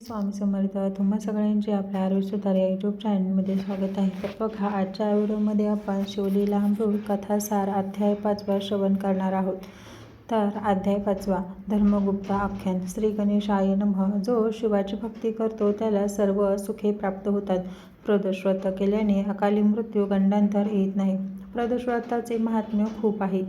स्वामी समर्थ तुम्हा सगळ्यांचे आपल्या आरोग्य सुधार या यूट्यूब चॅनलमध्ये स्वागत आहे. तर बघा आजच्या व्हिडिओमध्ये आपण शिवलीला अमृत कथासार अध्याय पाचवा श्रवण करणार आहोत. तर अध्याय पाचवा धर्मगुप्त आख्यान. श्री गणेशाय नमः. जो शिवाची भक्ती करतो त्याला सर्व सुखे प्राप्त होतात. प्रदोषव्रत केल्याने अकाली मृत्यू गंडांतर येत नाही. प्रदोषव्रताचे महात्म्य खूप आहे.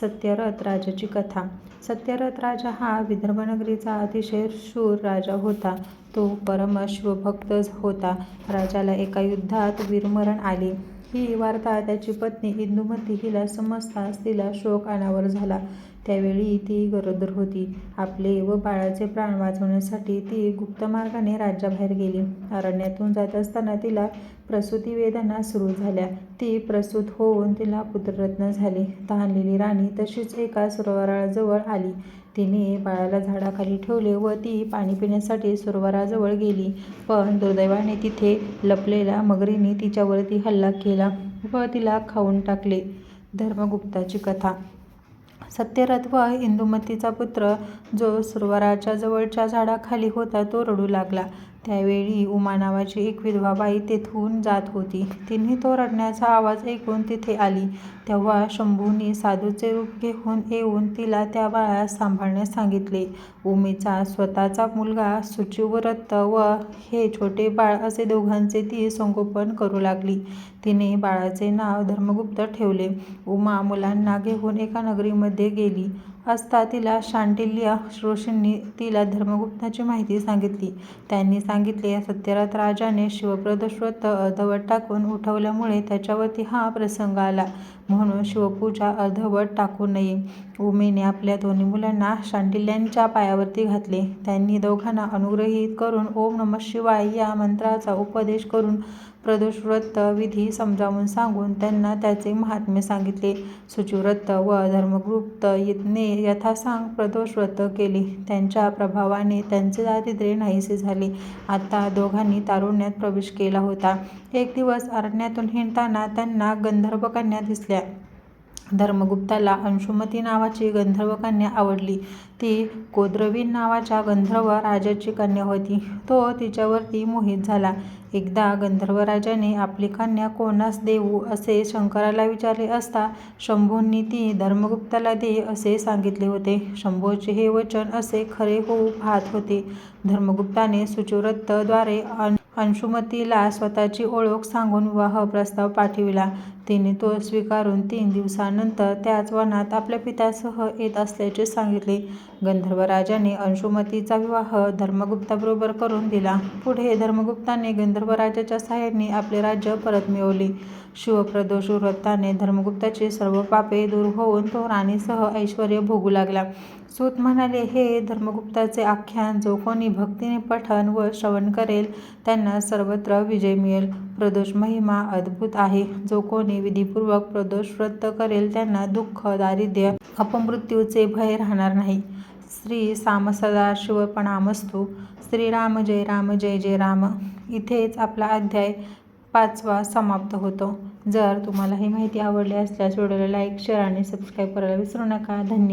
सत्यरथ राजाची कथा. सत्यरथ राजा हा विदर्भनगरीचा अतिशय शूर राजा होता. तो परमशिवभक्त होता. राजाला एका युद्धात वीरमरण आले. ही वार्ता त्याची पत्नी इंदुमती हिला समजताच तिला शोक अनावर झाला. त्यावेळी ती गरोदर होती. आपले व बाळाचे प्राण वाचवण्यासाठी ती गुप्त मार्गाने राज्याबाहेर गेली. अरण्यातून जात असताना तिला प्रसूती वेदना सुरू झाल्या. ती प्रसूत होऊन तिला पुत्ररत्न झाले. तहानलेली राणी तशीच एका सरोवराजवळ आली. तिने बाळाला झाडाखाली ठेवले व ती पाणी पिण्यासाठी सरोवराजवळ गेली. पण दुर्दैवाने तिथे लपलेल्या मगरीने तिच्यावरती हल्ला केला व तिला खाऊन टाकले. धर्मगुप्ताची कथा. सत्यरथ व इंदुमतीचा पुत्र जो सुरवराच्या जवळच्या झाडाखाली होता तो रडू लागला. त्यावेळी उमा नावाची एक विधवा बाई तेथून जात होती. तिने तो रडण्याचा आवाज ऐकून तिथे आली. तेव्हा शंभूने साधूचे रूप घेऊन येऊन तिला त्या बाळास सांभाळण्यास सांगितले. उमेचा स्वतःचा मुलगा सुचिव्रत व हे छोटे बाळ असे दोघांचे ती संगोपन करू लागली. तिने बाळाचे नाव धर्मगुप्त ठेवले. उमा मुलांना घेऊन एका नगरीमध्ये गेली. असता तिला शांडिल्य ऋषींनी तिला धर्मगुप्ताची माहिती सांगितली. त्यांनी सांगितले सत्यरात राजाने शिवप्रदोषव्रत अर्धवट टाकून उठवल्यामुळे त्याच्यावरती हा प्रसंग आला. म्हणून शिवपूजा अर्धवट टाकू नये. उमेने आपल्या दोन्ही मुलांना शांडिल्यांच्या पायावरती घातले. त्यांनी दोघांना अनुग्रहित करून ओम नम शिवाय या मंत्राचा उपदेश करून प्रदोषव्रत विधी समजावून सांगून त्यांना त्याचे महात्म्य सांगितले. सुचिव्रत व धर्मगुप्त ने यथासांग प्रदोषव्रत केले. त्यांच्या प्रभावाने त्यांचे दारिद्र्य नाहीसे झाले. आता दोघांनी तारुण्यात प्रवेश केला होता. एक दिवस अरण्यातून हिंडताना त्यांना गंधर्व कन्या दिसल्या. धर्मगुप्ताला अंशुमती नावाची गंधर्व कन्या आवडली. ती कोद्रवीन नावाच्या गंधर्व राजाची कन्या होती. तो तिच्यावरती मोहित झाला. एकदा गंधर्व राजाने आपली कन्या कोणास देऊ असे शंकराला विचारले असता शंभूंनी ती धर्मगुप्ताला दे असे सांगितले होते. शंभूचे हे वचन असे खरे होऊ पाहत होते. धर्मगुप्ताने सुचुरत्तद्वारे अंशुमतीला स्वतःची ओळख सांगून विवाह प्रस्ताव पाठविला. तिने तो स्वीकारून तीन दिवसानंतर त्याच वनात आपल्या पित्यासह येत असल्याचे सांगितले. गंधर्वराजाने अंशुमतीचा विवाह धर्मगुप्ताबरोबर करून दिला. पुढे धर्मगुप्ताने गंधर्वराजाच्या सहाय्याने आपले राज्य परत मिळवले. शिवप्रदोष व्रताने धर्मगुप्ताची सर्व पापे दूर होऊन तो राणीसह ऐश्वर भोगू लागला. सूत म्हणाले हे धर्मगुप्ताचे आख्यान जो कोणी भक्तीने पठन व श्रवण करेल त्यांना सर्वत्र विजय मिळेल. प्रदोष महिमा अद्भुत आहे. जो कोणी विधीपूर्वक प्रदोष व्रत करेल त्यांना दुःख दारिद्र्य अपमृत्यूचे भय राहणार नाही. श्री साम सदा शिवपणामस्तू. श्रीराम जय राम जय जय राम. इथेच आपला अध्याय पाचवा समाप्त होतो. जर तुम्हाला ही माहिती आवडली असल्यास व्हिडिओला लाईक शेअर आणि सबस्क्राईब करायला विसरू नका. धन्यवाद.